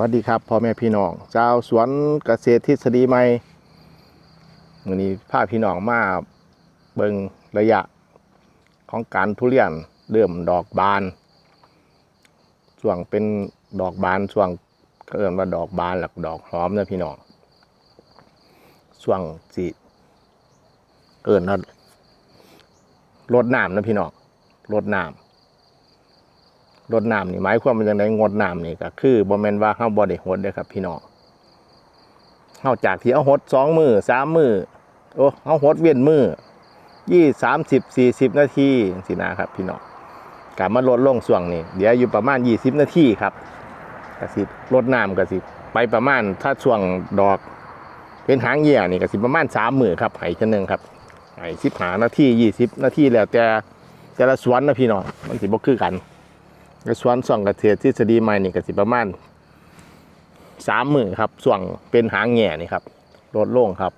วัสดีครับพ่อแม่พี่น้องชาวสวนเกษตรทฤษฎีใหม่วันนี้พาพี่น้องมาเบิงระยะของการทุเรียนเริ่มดอกบานช่วงเป็นดอกบานช่วงเอิ้นว่าดอกบานหลักดอกหอมนะพี่น้องช่วงสีเอิ้นว่ารดน้ำนะพี่น้องรดน้ำ รดน้ำนี่หมายความว่าอย่างไรงดน้ำนี่ก็คือบ่แมนว่าเฮาบ่ได้หดเด้ครับ พี่น้องเฮาจากที่เอาหดสองมือสามมือโอ้เฮาหดเว้นมือยี่สามสิบสี่สิบนาทีสินะครับ พี่น้องกลับมาลดลงช่วงนี้เดี๋ยวอยู่ประมาณยี่สิบนาทีครับกระสิลดน้ำกระสิไปประมาณถ้าช่วงดอก เป็นหางเหยี่ยนี่กระสิประมาณสามมือครับไห้กันหนึ่งครับไห้สิบหานาทียี่สิบนาทีแล้วแต่แต่ละสวนนะพี่น้องมันสิบ่คือกัน กระสวนส่องกระเทียทฤษฎีใหม่นี่ก็สิประมาณสามหมื่นครับส่วงเป็นหางแง่นี่ครับลดลงครับ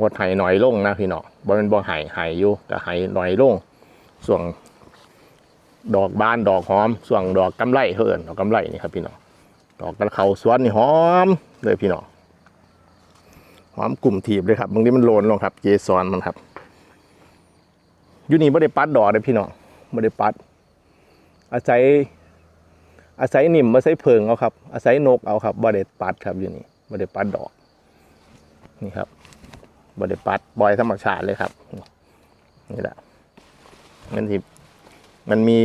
งดไห้หน่อยลงนะพี่น้องบ่เป็นบ่ไห้ไห้อยู่ก็ไห้หน่อยลงส่วงดอกบานดอกหอม ส่วงดอกกำไรเฮิรนดอกกำไรนี่ครับพี่น้องดอกกระเขาสวนนี่หอมเลยพี่น้องหอมกลุ่มถีบเลยครับบางทีมันโลนลงครับเกสรมันครับอยู่นี่ไม่ได้ปัดดอกเลยพี่น้องไม่ได้ปัด อาศัย อาศัยนิ่มอาศัยเพิงเอาครับ อาศัยนกเอาครับบ่ได้ปัดครับอยู่นี่บ่ได้ปัดดอก นี่ครับบ่ได้ปัดบอยธรรมชาติเลยครับ นี่แหละมันที่มันมี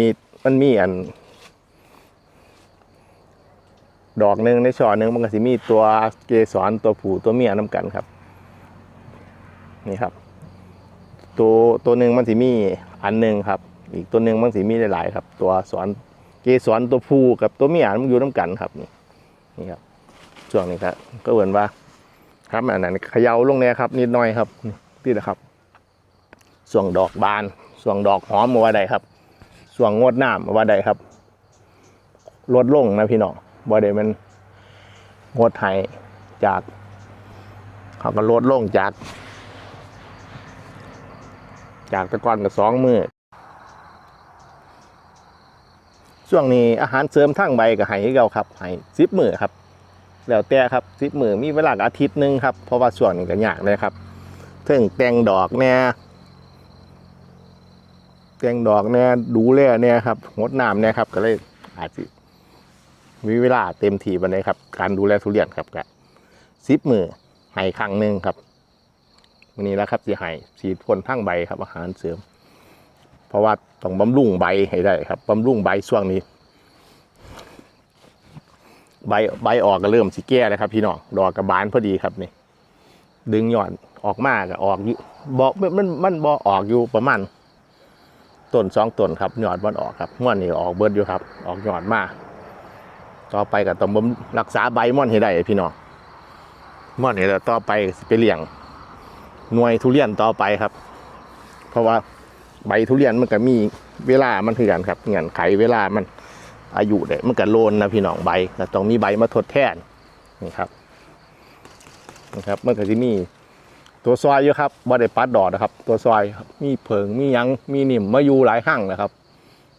มันมีอัน ดอกหนึ่งในช่อหนึ่งมันก็สิมีตัวเกสรตัวผู้ตัวเมียน้กันครับ นี่ครับ ตัวตัวหนึ่งมันสิมีอันหนึ่งครับ อีกตัวหนึ่งมันสีมีหลายๆครับ ตัวสอนเกสรตัวผู้กับตัวเมียมันอยู่น้ากันครับนี่นี่ครับช่วงนี้ครับก็เหมือนว่า ครับอันนั้นเขย่าลงเนี่ยครับ นิดหน่อยครับนี่นะครับส่วงดอกบานส่วงดอกหอมมาว่าใดครับส่วงงดน้ำมาว่าใดครับลดลงนะพี่น้องบ่ได้มันงดไห้จากเขาก็ลดลงจาก จากตะกอนกับสองมือ ช่วงนี้อาหารเสริมทั้งใบกับไห้เก่าครับไห้ซิปมือครับแล้วแต่ครับซิปมือมีเวลาอาทิตย์หนึ่งครับเพราะว่าช่วงนี้ก็ยากเลยครับถึงแตงดอกแน่แตงดอกแน่ดูแลแน่ครับงดน้ำแน่ครับก็เลยอาจจะมีเวลาเต็มที่บันไดครับ การดูแลทุเรียนครับกับซิปมือไห้ครั้งหนึ่งครับวันนี้แล้วครับสีไห้สีพ่นทั้งใบครับอาหารเสริม เพราะว่าต้องบำรุงใบให้ได้ครับบำรุงใบช่วงนี้ ใบใบออกก็เริ่มสิแก่แล้วครับ พี่น้องดอกกระบานพอดีครับนี่ดึงหย่อนออกมากออกอยู่บอกมันมันบอออกอยู่ประมาณต้นสองต้นครับหยอดมันออกครับม่อนนี่ออกเบิดอยู่ครับ ออกหยอดมากต่อไปก็ต้องบำรักษาใบม่อนให้ได้พี่น้องม่อนนี่แล้วต่อไปไปเลี้ยงหน่วยทุเรียนต่อไปครับ เพราะว่า ใบทุเรียนมันก็มีเวลามันคือกันครับเงื่อนไขเวลามันอายุเด็มันก็โลนนะพี่น้องใบก็ต้องมีใบมาทดแทนนี่ครับนะครับมันก็จะมีตัวซอยอยู่ครับบ่ได้ปัดดอกนะครับ ตัวซอยมีเพิงมียังมีนิ่มมาอยู่หลายหั่งนะครับ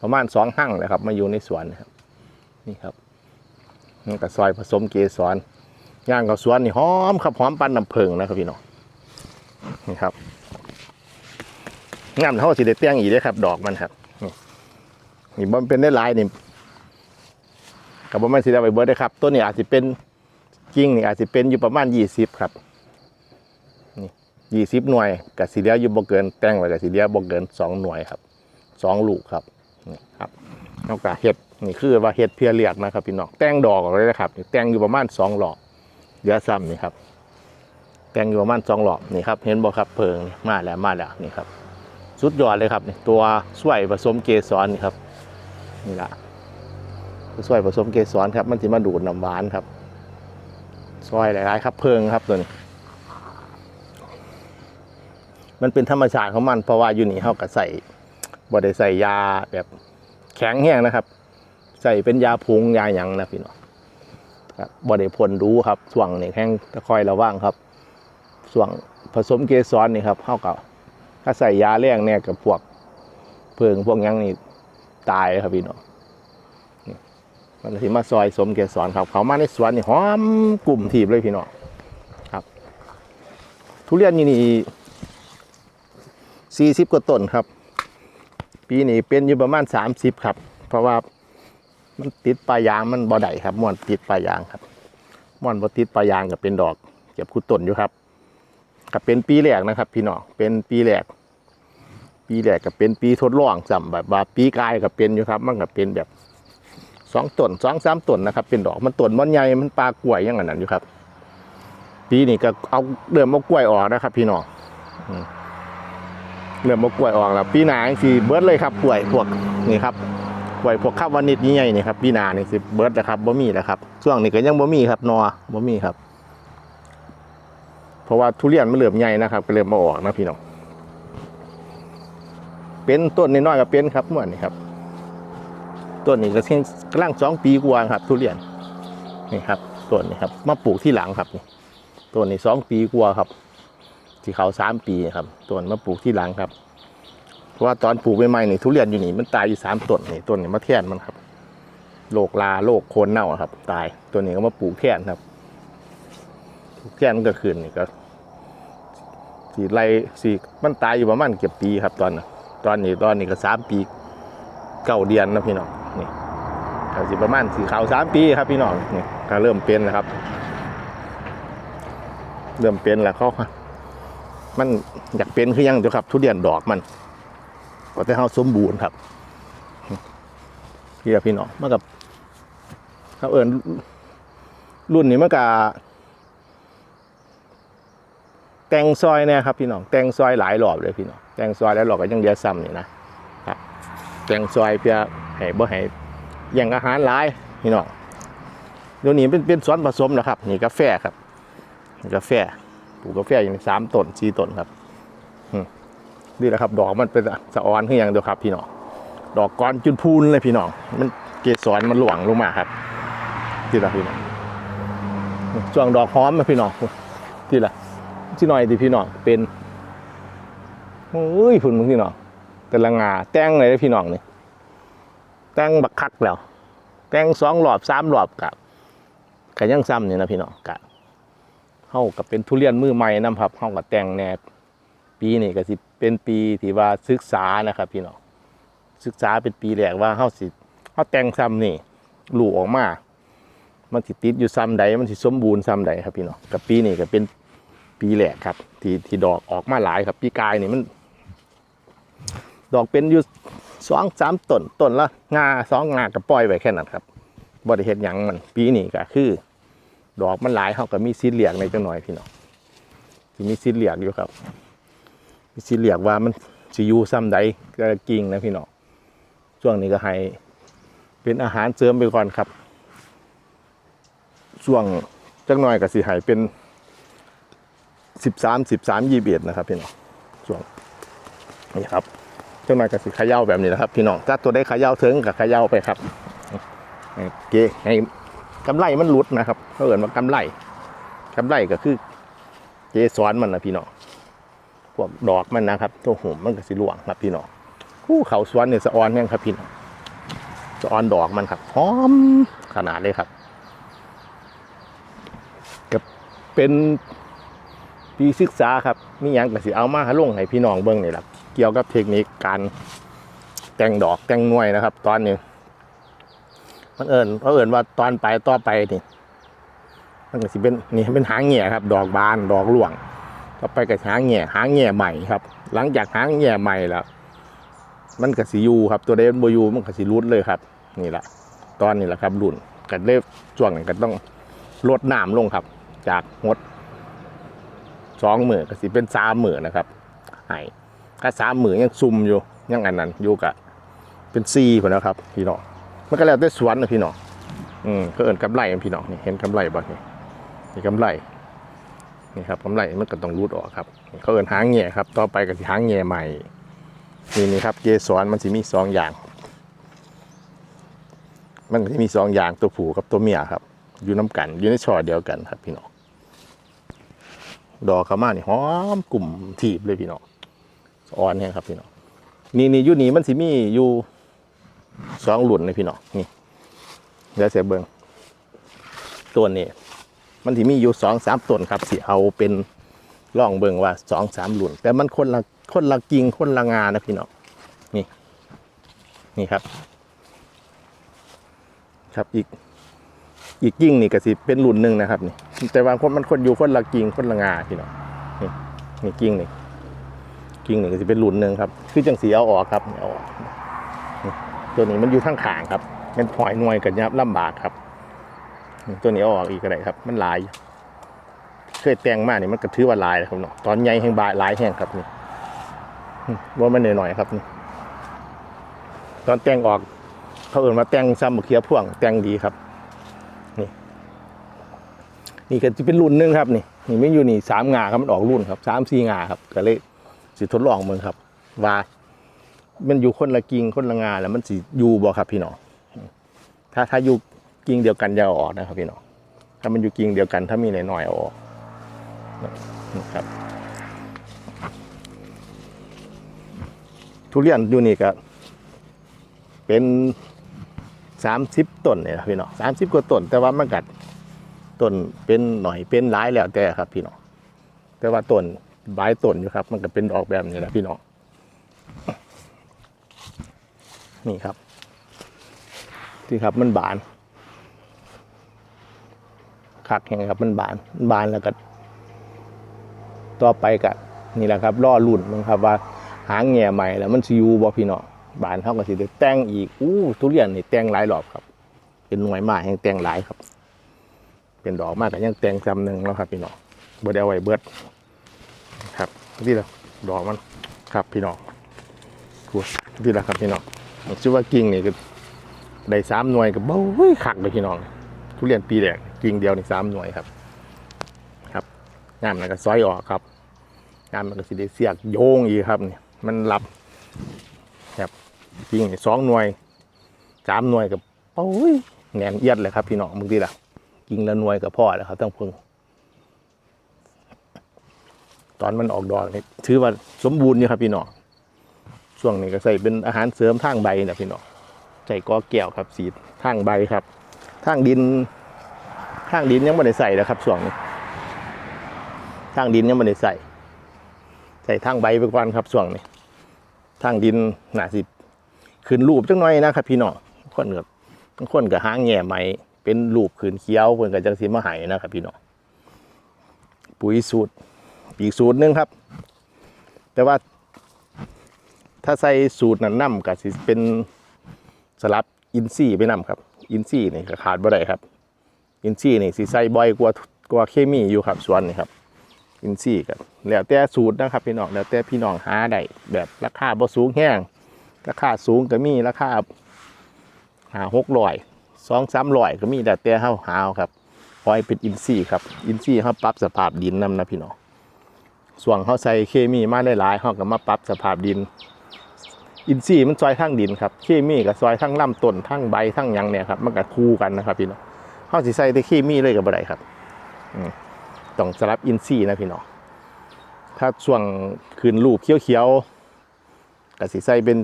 ประมาณสองหั่งนะครับ มาอยู่ในสวนนะครับ นี่ครับมันก็ซอยผสมเกสรย่างกับสวนนี่หอมครับหอมปันน้ำเพิงนะครับพี่น้องนี่ครับ งามเท่าสิได้เตี้ยงอีกเด้อครับ ดอกมันครับนี่มันเป็นได้ลายนี่กับบ่แมันสิได้ไปเบิดได้อครับต้นนี้อาจจะเป็นกิ่งนี่อาจจะเป็นอยู่ประมาณยี่สิบครับนี่ยี่สิบหน่วยกับสีเหลียอยู่บ่เกินแต่งไว้กับสีเหลียบ่เกินสองหน่วยครับสองลูกครับนี่ครับนอกจากเห็ดนี่คือว่าเห็ดเพียเรียกนะครับพี่น้องแต่งดอกเลยนะครับแต่งอยู่ประมาณสองหลอกเดี๋ยวซ้ำนี่ครับแต่งอยู่ประมาณสองหลอกนี่ครับ เห็นบ่ครับเพิงมาแล้วมาแล้วนี่ครับ สุดยอดเลยครับนี่ตัวช่วยผสมเกสรนี่ครับนี่ละตัวช่วยผสมเกสรครับ มันจะมาดูดน้ำหวานครับช่วยหลายๆครับเพิงครับตัวนี้ มันเป็นธรรมชาติของมันเพราะว่าอยู่นี่เขาก็ใส่บ่ได้ใส่ยาแบบแข็งแห้งนะครับ ใส่เป็นยาพุงยาหยังนะพี่น้องครับบ่ได้พ่นรู้ครับส่วงนี่แห้งตะคอยระว่างครับส่วงผสมเกสรนี่ครับเข้ากับ ถ้าใส่ยาแรงเนี่ยกับพวกเพิงพวกยังนี่ตายครับพี่น้องนี่มันสิมาซอยสมเกสรครับ เขามาในสวนนี่หอมกลุ่มถีบเลยพี่น้องครับ ทุเรียนนี่นี่สี่สิบกว่าต้นครับ ปีนี้เป็นอยู่ประมาณสามสิบครับ เพราะว่ามันติดปลายยางมันบ่ได้ครับม่วนติดปลายยางครับม่วนบ่ติดปลายยางก็เป็นดอก เก็บคุดต้นอยู่ครับ ก็เป็นปีแรกนะครับ พี่น้องเป็นปีแรก ปีแรกก็เป็นปีทดลองจำแบบว่าปีกายก็เป็นอยู่ครับ มันก็เป็นแบบสองต้นสองสามต้นนะครับ เป็นดอกมันต้นมันใหญ่มันปลากล้วยอยังไงนั้นอยู่ครับ ปีนี้ก็เอาเริ่มเอากล้วยออกนะครับ พี่น้องอืมเริ่มเอากล้วยออกแล้ว ปีหน้าสิเบิร์ดเลยครับกล้วยพวกนี่ครับกล้วยพวกข้าววานิชนี่ใหญ่นี่ครับปีหน้านี่สิเบิร์ดแล้วครับบ่มีแล้วครับช่วงนี้ก็ยังบ่มีครับนอบ่มีครับ เพราะว่าทุเรียนมันเริ่มใหญ่นะครับก็เริ่มมาออกนะพี่น้องเป็นต้นน้อยๆก็เป็นครับเมื่อนี้ครับต้นนี้ก็เพียงกำลังสองปีกว่าครับ ทุเรียนนี่ครับต้นนี้ครับมาปลูกที่หลังครับนี่ต้นนี้สองปีกว่าครับ ที่เขาสามปีครับต้นมาปลูกที่หลังครับเพราะว่าตอนปลูกใหม่ๆนี่ทุเรียนอยู่นี่มันตายอยู่สามต้นนี่ต้นนี้มาแทนมันครับโรคลาโรคโคนเน่าครับ ตายตัวนี้ก็มาปลูกแทนครับ แทนมันก็ขึ้นนี่ก็สีไรสีมันตายอยู่ประมาณเกือบปีครับตอนนั้นตอนนี้ตอนนี้ก็สามปีเก้าเดือนนะพี่น้องนี่ก็สิประมาณสีขาวสามปีครับพี่น้องนี่ก็เริ่มเป็นแล้วครับ เริ่มเป็นแล้วเขามันอยากเป็นคือยังเดียวครับ ทุเรียนดอกมันก็จะเข้าสมบูรณ์ครับพี่พี่น้องมันกับเขาเอิญรุ่นนี้มันกับ แต่งซอยเนี่ยครับพี่น้องแต่งซอยหลายรอบเลยพี่น้องแต่งซอยแล้วเราก็ยังเดียซ้ำนี่นะครับแต่งซอยเพื่อให้บ่ให้แย่งอาหารหลายพี่น้องเดี๋ยวนี้เป็นเป็นสวนผสมนะครับนี่กาแฟครับกาแฟปลูกกาแฟอย่างนี้สามต้นสี่ต้นครับนี่แหละครับ ดอกมันเป็นสะออนขึ้นอย่างเดียวครับ พี่น้องดอกก้อนจุนพูนเลยพี่น้องมันเกสรมันหลวงลงมาครับที่ละพี่น้องช่วงดอกหอมนะพี่น้องที่ละ ที่หน่อยที่พี่น้องเป็นโอ้ยพุ่นมึงพี่น้องแต่ละงาแต่งเลยพี่น้องนี่แต่งบักคักแล้ว แต่งสองหลอบสามหลอบกับกับยังซ้ำนี่นะพี่น้องกะเฮากับเป็นทุเรียนมือใหม่นะครับเฮากับแต่งแนบปีนี้ก็สิเป็นปีที่ว่าศึกษานะครับ พี่น้องศึกษาเป็นปีแรกว่าเฮาสิเฮาแต่งซ้ำนี่ลูกออกมามันสิดติดอยู่ซ้ำใดมันสิสมบูรณ์ซ้ำใดครับพี่น้องกับปีนี้ก็เป็น ปีแรกครับ ที่ที่ดอกออกมาหลายครับ ปีกายนี่มัน ดอกเป็นอยู่สองสามต้นต้นละงาสองงาก็ปล่อยไว้แค่นั้นครับบริเฮ็ดหยังมัน ปีนี้ก็คือ ดอกมันหลายเขาก็มีซีเหลียกในจังหน่อยพี่น้องที่มีซีเหลียกอยู่ครับ มีซีเหลียกว่ามันสิอยู่ซ้ำใดก็กิ่งนะพี่น้องช่วงนี้ก็ให้เป็นอาหารเสริมไปก่อนครับช่วงจังหน่อยก็สิให้เป็น สิบสามสิบสามยี่สิบเอ็ดนะครับพี่น้องช่วงนี่ครับเจ้าหน่อยกับสิเขย่าแบบนี้นะครับ พี่น้องถ้าตัวได้ขย่าถึงกับขย่าไปครับให้เกให้กำไรมันหลุดนะครับเขาเอ่นว่ากำไรกำไรก็คือเกสรมันนะพี่น้องพวกดอกมันนะครับตัวหุ่มมันก็สิหลวงครับพี่น้องคู่เขาสวนเนี่ยสะออนแห้งครับพี่น้องสะออนดอกมันครับหอมขนาดเลยครับกับเป็น ปีศึกษาครับมีหยังก็สิเอามาลงให้พี่น้องเบิ่งนี่แหละเกี่ยวกับเทคนิคการแต่งดอกแต่งหน่วยนะครับ ตอนนี้มันเอิญเขาเอิญว่าตอนไปต่อไปนี่มันก็สิเป็นนี่เป็นหางแง่ครับ ดอกบานดอกหลวงต่อไปก็หางแง่หางแง่ใหม่ครับ หลังจากหางแง่ใหม่แล้วมันก็สิอยูครับ ตัวเดนโบยูมันก็สิรุดเลยครับ นี่แหละตอนนี้แหละครับรุ่นกันเล็บช่วงนี้ก็ต้องลดน้ำลงครับ จากงด สองหมื่นก็สิเป็นสามหมื่นนะครับให้ถ้าสามหมื่นยังซุ่มอยู่ยังอันนั้นอยู่กะเป็นซีพอนะครับ พี่น้องมันก็แล้วแต่สวนนะพี่น้องอืมก็เอินกำไรพี่น้องนี่เห็นกำไรบ่นี่นี่กำไรนี่ครับกำไรมันก็ต้องรูดออกครับเขาเอินหางแง่ครับ ต่อไปก็สิหางแง่ใหม่นี่นี่ครับเกสรมันสิมีสองอย่าง มันก็จะมีสองอย่างตัวผู้กับตัวเมียครับ อยู่น้ำกันอยู่ในช่อเดียวกันครับพี่น้อง ดอกขามานี่หอมกลุ่มถีบเลยพี่น้องอ่อนเนี่ยครับพี่น้องนี่นี่อยูนี่มันสิมีอยู่สองหลุนเลยพี่น้องนี่เดี๋ยวเสียเบิงตัวนี้มันที่มีอยู่สองสามต้นครับสิเอาเป็นล่องเบิงว่าสองสามหลุนแต่มันคนละคนละกิ่งคนละงานะพี่น้องนี่นี่ครับ ครับอีก อีกกิ่งนี่ก็สิเป็นหลุนหนึ่งนะครับนี่แต่ว่าคนมันคนอยู่คนละกิ่งคนละงาพี่น้องนี่นี่กิ่งนี่กิ่งนี่ก็สิเป็นหลุนหนึ่งครับ คือจังสีเอาออกครับเอาออกตัวนี้มันอยู่ข้างขางครับเป็นหอยหน่วยกับยับลำบากครับ ตัวนี้เอาออกอีกก็ได้ครับ มันลาย เคยแต่งมากนี่มันก็ถือว่าลายนะครับเนาะตอนใหญ่แห่งบายลายแห่งครับนี่ว่ามันหน่อยๆครับนี่ตอนแต่งออกเขาเอื่นมาแต่งซ้ำบักเขียพ่วงแต่งดีครับ นี่ก็จะเป็นรุ่นหนึงครับนี่นี่ไม่อยู่นี่สามงาครับมันออกรุ่นครับสามสี่งาครับก็เลยสิทดลองมึงครับ ว่า มันอยู่คนละกิ่งคนละงาแล้วมันสิอยู่บ่ครับพี่น้องถ้าถ้าอยู่กิ่งเดียวกันอย่าออกนะครับพี่น้องถ้ามันอยู่กิ่งเดียวกัน ถ้ามีหน่อยๆอาออกนี่ครับทุเรียนอยู่นี่ก็เป็นสามสิบต้นเนี่ยพี่น้องสามสิบกว่าต้น แต่ว่ามันกัด ต้นเป็นหน่อยเป็นหลายแล้วแต่ครับ พี่น้องแต่ว่าต้นใบายต้นอยู่ครับ มันก็เป็นออกแบบนี้นะพี่น้องนี่ครับที่ครับมันบานคักแห่งครับมันบานมันบานแล้วก็ต่อไปก็นี่แหละครับล่อรุ่นมันครับว่าหางแง่ใหม่แล้วมันซิอยูบ่พี่น้องบานเขาก็สิได้แต่งอีกอู้ทุเรียนนี่แต่งหลายรอบครับ เป็นหน่วยมากแห่งแต่งหลายครับ เป็นดอกมากก็ยังแตงจำหนึ่งแล้วครับพี่น้องบ่ได้เอาไว้เบิดครับนี่แหละดอกมันครับพี่น้องพูดนี่แหละครับพี่น้องชื่อว่ากิ่งนี่ก็ได้สามหน่วยกับเบ้ยขักเลยพี่น้องทุเรียนปีแรกกิ่งเดียวนี่สามหน่วยครับ ครับงามมันก็ซอยออกครับงามมันก็สิได้เสียกโยงอีกครับนี่มันรับจริงสองหน่วยสามหน่วยกับโอ้ยแหนนเอียดเลยครับพี่น้องบางทีล่ะ กิงละหนวยกับพ่อแล้วครับต้งพึ่งตอนมันออกดอกนี่ถือว่าสมบูรณ์อยู่ครับพี่น้องช่วงนี้ก็ใส่เป็นอาหารเสริมทางใบนะพี่น้องใส่กอแก้วครับสีทางใบครับทางดินทางดินยังไม่ได้ใส่นะครับช่วงนี้ทางดินยังไม่ได้ใส่ ใส่ทางใบไปก่อนครับช่วงนี้ทางดินหนาสิขึ้นรูปจังหน่อยนะครับ พี่น้องคนกับบางคนกับหางแง่ไหม เป็นรูปขืนเคี้ยวเพื่อนกับจังสีมาใหายนะครับพี่น้องปุ๋ยสูตรอีกสูตรหนึงครับ แต่ว่า ถ้าใส่สูตรนั้นนำก็สิเป็นสลับอินซี่ไปนำครับ อินซี่นี่ก็ขาดบ่ได้ครับ อินซี่นี่สิใส่บ่อยกว่ากว่าเคมีอยู่ครับส่วนนี่ครับอินซี่กันแล้วแต่สูตรนะครับพี่น้องแล้วแต่พี่น้องหาได้แบบราคาบ่สูงแห้งราคาสูงก็มีราคาหาหกร้อย สองสามร้อยก็มีแต่แต่เฮาหาเอาครับปล่อยเป็นอินซี่ครับ อินซี่เฮาปรับสภาพดินนำนะพี่น้องส่วนเฮาใส่เคมีมาหลายๆเฮาก็มาปรับสภาพดิน อินซี่มันซอยทั้งดินครับ เคมีกับซอยทั้งลำต้นทั้งใบทั้งยังเนี่ยครับมันก็คู่กันนะครับพี่น้องเฮาสิใส่แต่เคมีเลยก็บ่ได้ครับต้องสลับอินซี่นะพี่น้องถ้าช่วงคืนรูปเขียวๆก็สิใส่เป็น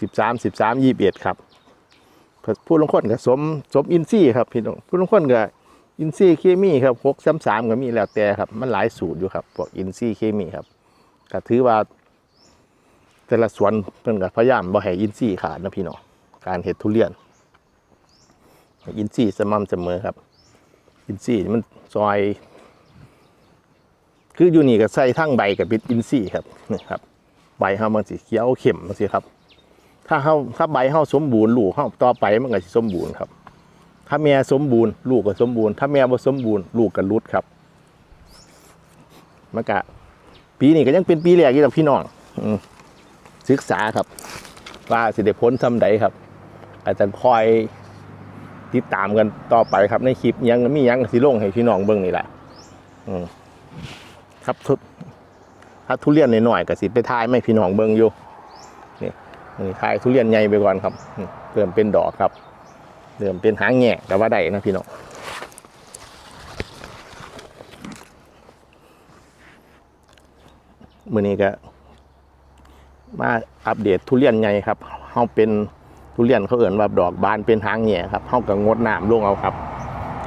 สิบสามสิบสามยี่สิบเอ็ดครับ ผู้ลงคนก็สมสมอินซี่ครับพี่น้องผู้ลงคนก็อินซี่เคมีครับหกสามสามก็มีแล้วแต่ครับ มันหลายสูตรอยู่ครับพวกอินซี่เคมีครับก็ถือว่า แต่ละสวนเพิ่นก็พยายามบ่ให้อินซี่ขาดนะพี่น้องการเห็ดทุเรียน อินซี่สม่ำเสมอครับ อินซี่มันซอย คืออยู่นี่ก็ใส่ทั้งใบกับป็นอินซี่ครับนี่ครับใบเฮามันสีเขียวเข้มมันสิครับ ถ้าเฮาถ้าใบเฮาสมบูรณ์ลูกเฮาต่อไปมันก็สิสมบูรณ์ครับ ถ้าแม่สมบูรณ์ลูกก็สมบูรณ์ ถ้าแม่บ่สมบูรณ์ลูกก็หลุดครับมันก็ปีนี้ก็ยังเป็นปีแรกอยู่ดอกพี่น้องอืศึกษาครับ ว่าสิได้ผลซำใดครับ อาจจะคอยติดตามกันต่อไปครับ ในคลิปยังมียังสิลงให้พี่น้องเบิ่งนี่แหละอืมครับทุถ้าทุเรียนหน่อยๆก็สิไปทายไม่พี่น้องเบิ่งอยู่ นี่ทายทุเรียนใหญ่ไปก่อนครับเริ่มเป็นดอกครับเริ่มเป็นหางแง่แต่ว่าได้นะพี่น้องมื้อนี้ก็มาอัปเดตทุเรียนใหญ่ครับเฮาเป็นทุเรียนเขาเอิ่นว่าดอกบานเป็นทางแหง่ครับเฮาก็งดน้ำลงเอาครับ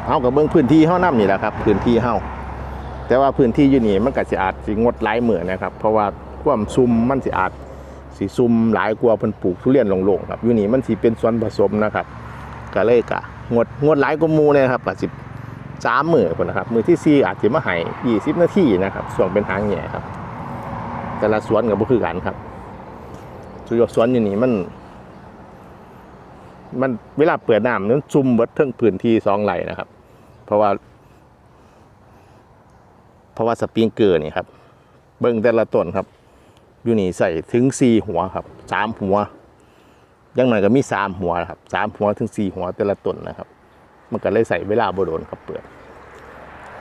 เฮาก็เบิ่งพื้นที่เฮานํนี่แหละครับ พื้นที่เฮาแต่ว่าพื้นที่อยู่นี่มันก็สิอาจสิงดหลายมื้อนะครับ เพราะว่าความซุ่มมันสิอาจ สิซุ่มหลายกว่าเพิ่นปลูกทุเรียนโลงๆครับอยู่นี่มันสิเป็นส่วนผสมนะครับก็เลยกะงดงดหลายกว่ามู่เลยครับก็สิบสามมือพุ่นนะครับ มือที่สี่อาจสิมาให้20นาทีนะครับช่วงเป็นทางแหง่ครับ แต่ละสวนก็บ่คือกันครับสุยสวนอยู่นี่มัน มันเวลาเปิดน้ำนั้นซุ่มเบิดเทั้งพื้นที่สองไร่นะครับ เพราะว่า เพราะว่าสปริงเกอร์นี่ครับ เบิ้งแต่ละต้นครับ อยู่นี่ใส่ถึงสี่หัวครับสามหัวอยังหน่อยก็มีสามหัวนะครับสามหัวถึงสี่หัวแต่ละต้นนะครับ มันก็เลยใส่เวลาบโดนครับเปิด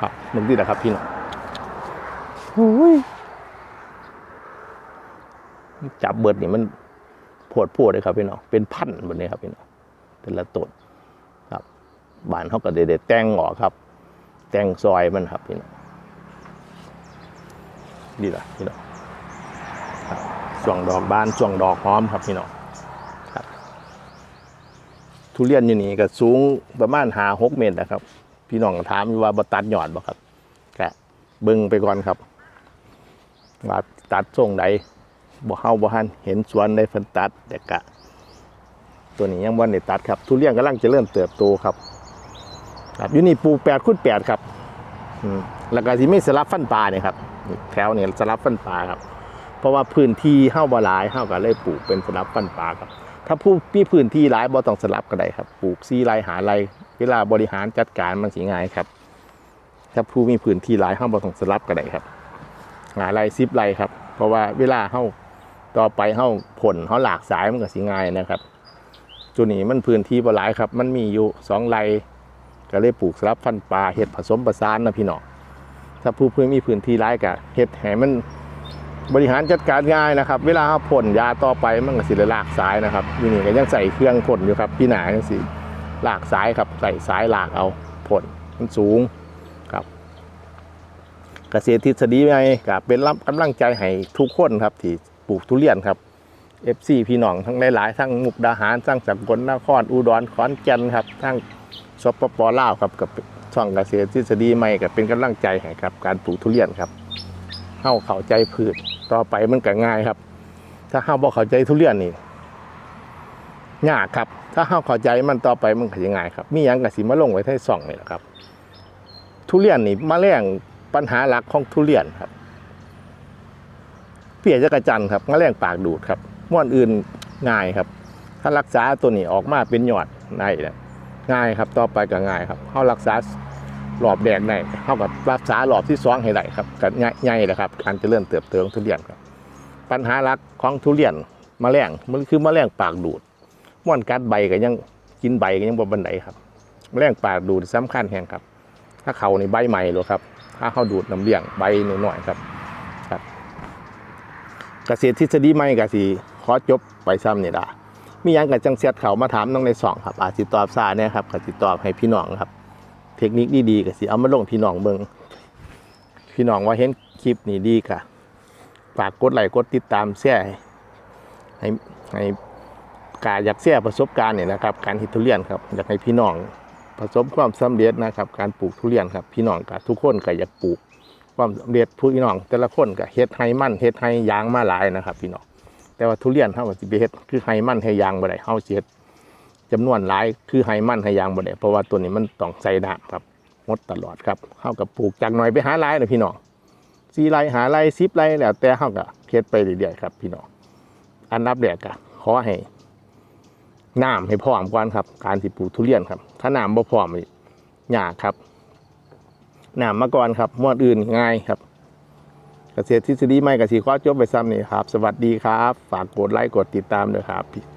ครับมึงดีแหละครับพี่น้องโอ้ยจับเบิดนี่มันปวดปวดเลยครับพี่น้องเป็นพันแบบนี้ครับพี่น้องแต่ละต้นครับบานเขาก็เด็ดๆแต่งออกครับ แต่งซอยมันครับพี่น้องดีละพี่น้องครับ ช่วงดอกบานช่วงดอกหอมครับพี่น้องครับ ทุเรียนอยู่นี่ก็สูงประมาณหาหกเมตรนะครับ พี่น้องก็ถามอยู่ว่าบตัดยอดบ่ครับกะเบิ่งไปก่อนครับว่าตัดทรงใดบ่เฮาบ่ทันเห็นสวนในเพิ่นตัดแต่กะ ตัวนี้ยังบ่ได้ตัดครับ ทุเรียนกำลังจะเริ่มเติบโตครับ ครับอยู่นี่ปลูก8คูณ8ครับอืมแล้วก็สิมีสลับฟันปลาเนี่ยครับนี่แถวเนี่ยสลับฟันปลาครับ เพราะว่าพื้นที่เฮาบ่หลายเฮาก็เลยปลูกเป็นสลับฟันปลาครับ ถ้าผู้มีพื้นที่หลายบ่ต้องสลับก็ได้ครับปลูกซีไรหาไรเวลาบริหารจัดการมันสิง่ายครับถ้าผู้มีพื้นที่หลายเฮาบ่ต้องสลับก็ได้ครับ หาไรซิบไรครับ เพราะว่าเวลาเฮาต่อไปเฮาผลเฮาหลากสายมันก็สิง่ายนะครับตัวนี้มันพื้นที่บ่หลายครับ มันมีอยู่สองไรก็เลยปลูกสลับฟันปลาเห็ดผสมประสานนะพี่น้องถ้าผู้เพื่อมีพื้นที่หลายก็เห็ดให้มัน บริหารจัดการง่ายนะครับ เวลาเขาพ่นยาต่อไปมันก็สิลากสายนะครับอยู่นี่ก็ยังใส่เครื่องพ่นอยู่ครับพี่หนาจังสิลากสายครับใส่สายลากเอาพ่นมันสูงครับ เกษตรทฤษฎีใหม่กับเป็นรับกำลังใจให้ทุกคนครับที่ปลูกทุเรียนครับ FC พี่น้องทั้งหลายๆทั้งมุกดาหารทั้งสกลนครอุดรขอนแก่นครับทั้งสปปลาวครับกับช่องเกษตรทฤษฎีใหม่กับเป็นกำลังใจให้ครับการปลูกทุเรียนครับเฮาเข้าใจพืช ต่อไปมันก็ง่ายครับ ถ้าเฮาบ่เข้าใจทุเรียนนี่ยากครับ ถ้าเฮาเข้าใจมันต่อไปมันก็สิง่ายครับ มีหยังก็สิมาลงไว้ในซ่องนี่แหละครับ ทุเรียนนี่แมลงปัญหาหลักของทุเรียนครับ เปียจักรจันทร์ครับแมลงปากดูดครับม้วนอื่นง่ายครับ ถ้ารักษาตัวนี้ออกมาเป็นหยอดได้เนี่ยง่ายครับ ต่อไปก็ง่ายครับเฮารักษา หลอบแดงได้เท่ากับรักษาหลอบที่สองให้ได้ครับกันง่ายๆนะครับ การเจริญเติบโตของทุเรียนครับ ปัญหาหลักของทุเรียนแมลงมันคือมแมลงปากดูดม่วนกัดใบก็ยังกินใบก็ยังบ่บันไดครับมแมลงปากดูดสำคัญแห่งครับ ถ้าเขาในใบใหม่เลยครับ ถ้าเขาดูดน้ำเลี้ยงใบหน่อยๆครับครับเกษตรทฤษฎีใหม่กสิขอจบไปซ้ำนี่ล่ะมียังกับจังเสียดเขามาถามน้องในสองครับอาจิตอบซาเนี่ยครับก็สิตอบให้พี่น้องครับ เทคนิคดีๆก็สิเอามาลงพี่น้องเบิงพี่น้องว่าเห็นคลิปนี้ดีกะฝากกดไลค์กดติดตามแชร์ให้ให้กาอยากแชร์ประสบการณ์เนี่ยนะครับ การเฮ็ดทุเรียนครับอยากให้พี่น้องประสบความสำเร็จนะครับ การปลูกทุเรียนครับ พี่น้องกับทุกคนก็อยากปลูกความสำเร็จผู้พี่น้อง แต่ละคนก็เฮ็ดให้มั่นเฮ็ดให้ยางมาหลายนะครับ พี่น้องแต่ว่าทุเรียนเฮาก็สิไปเฮ็ดคือให้มั่นให้ยางบ่ได้เฮาสิเฮ็ด จำนวนหลายคือไฮมันไฮยางบ่ได้เพราะว่าตัวนี้มันต้องใส่น้ำครับงดตลอดครับเข้ากับปลูกจากหน่อยไปหาลายนะพี่น้องสีไรหาไรซิบไรแล้วแต่เข้ากับเฮ็ดไปเรื่อยๆครับพี่น้องอันดับแรกก็ขอให้น้ำให้พร้อมก่อนครับ การที่ปลูกทุเรียนครับ ถ้าน้ำบ่พร้อมนี่ยากครับน้ำมาก่อนครับมวดอื่นง่ายครับเกษตรทฤษฎีใหม่กับสีข้อจบไปซ้ำนี่ครับ สวัสดีครับ ฝากกดไลค์กดติดตามด้วยครับ